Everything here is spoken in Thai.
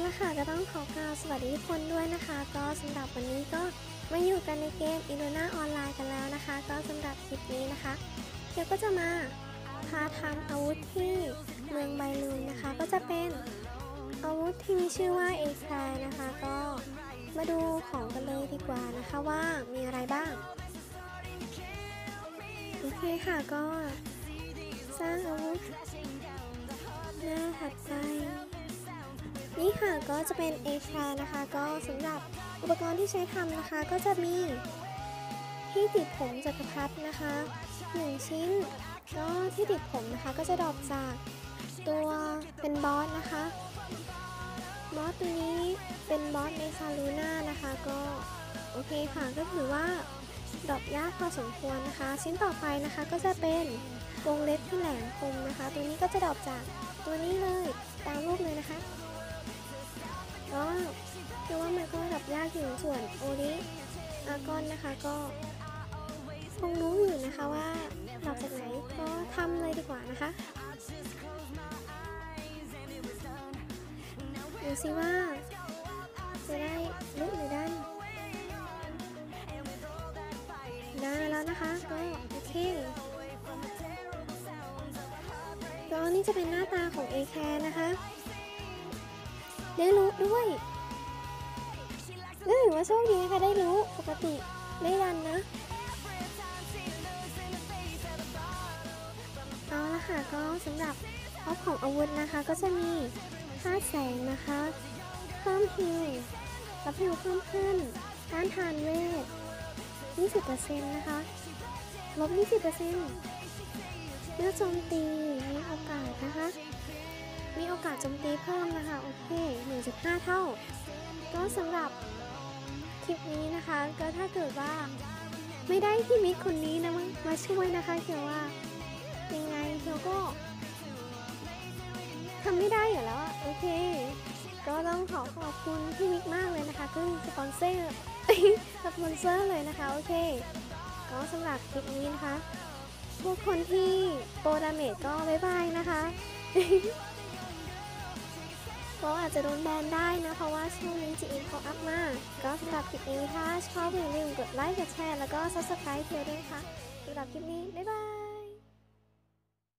แล้วค่ะก็ต้องขอการสวัสดีคนด้วยนะคะ ก็สำหรับวันนี้ก็มาอยู่กันในเกมอินโดนาออนไลน์กันแล้วนะคะ ก็สำหรับคลิปนี้นะคะ เดี๋ยวก็จะมาพาทำอาวุธที่เมืองไบลูนนะคะ ก็จะเป็นอาวุธที่มีชื่อว่าเอคลายนะคะ ก็มาดูของกันเลยดีกว่านะคะว่ามีอะไรบ้างโอเคค่ะก็ ค่ะก็จะเป็นเอชานะคะ ก็สำหรับอุปกรณ์ที่ใช้ทำนะคะ ก็จะมีที่ติดผมจักรพรรดินะคะ1ชิ้น ก็ที่ติดผมนะคะก็จะดรอปจากตัวเป็นบอสนะคะบอสตัวนี้เป็นบอสในซาลูน่านะคะ ก็โอเคค่ะก็ถือว่าดรอปยากพอสมควรนะคะ ชิ้นต่อไปนะคะก็จะเป็นวงเล็บที่แหลมคมนะคะ ตัวนี้ก็จะดรอปจากตัวนี้ ส่วนโอริอากอนนะคะก็คงรู้อยู่นะคะว่าดับจากไหนก็ทำเลยดีกว่านะคะดูสิว่า จะได้ลุกหรือด้านได้แล้วนะคะก็โอเคก็นี่จะเป็นหน้าตาของ a อแคนะคะได้รู้ด้วย ก็ถือว่าโชคดีนะคะได้รู้ปกติได้ดันนะ เอาละค่ะก็สำหรับออฟของอาวุธนะคะ ก็จะมีค่าแสงนะคะ เพิ่มฮิลรับฮิลเพิ่มขึ้นต้านทานเวท20%นะคะลบ20%เมื่อโจมตีมีโอกาสนะคะ มีโอกาสโจมตีเพิ่มนะคะ โอเค 1.5 เท่า ก็สำหรับ คลิปนี้นะคะ ก็ถ้าเกิดว่า ไม่ได้พี่มิกคนนี้นะมามาช่วยนะคะเขียวว่า ยังไงเขียวก็ทำไม่ได้อยู่แล้วอะโอเค ก็ต้องขอขอบคุณพี่มิกมากเลยนะคะคือสปอนเซอร์สปอนเซอร์เลยนะคะโอเคก็สำหรับคลิปนี้นะคะพวกคนที่โปรดาเมจก็บ๊ายบายนะคะ ก็อาจจะโดนแบนได้นะ เพราะว่าช่วงนี้ GM เขาอัพมาก ก็สำหรับคลิปนี้ถ้าชอบอย่าลืมกดไลค์กดแชร์แล้วก็ซับสไครต์เพื่อด้วยค่ะสำหรับคลิปนี้ บ๊ายบาย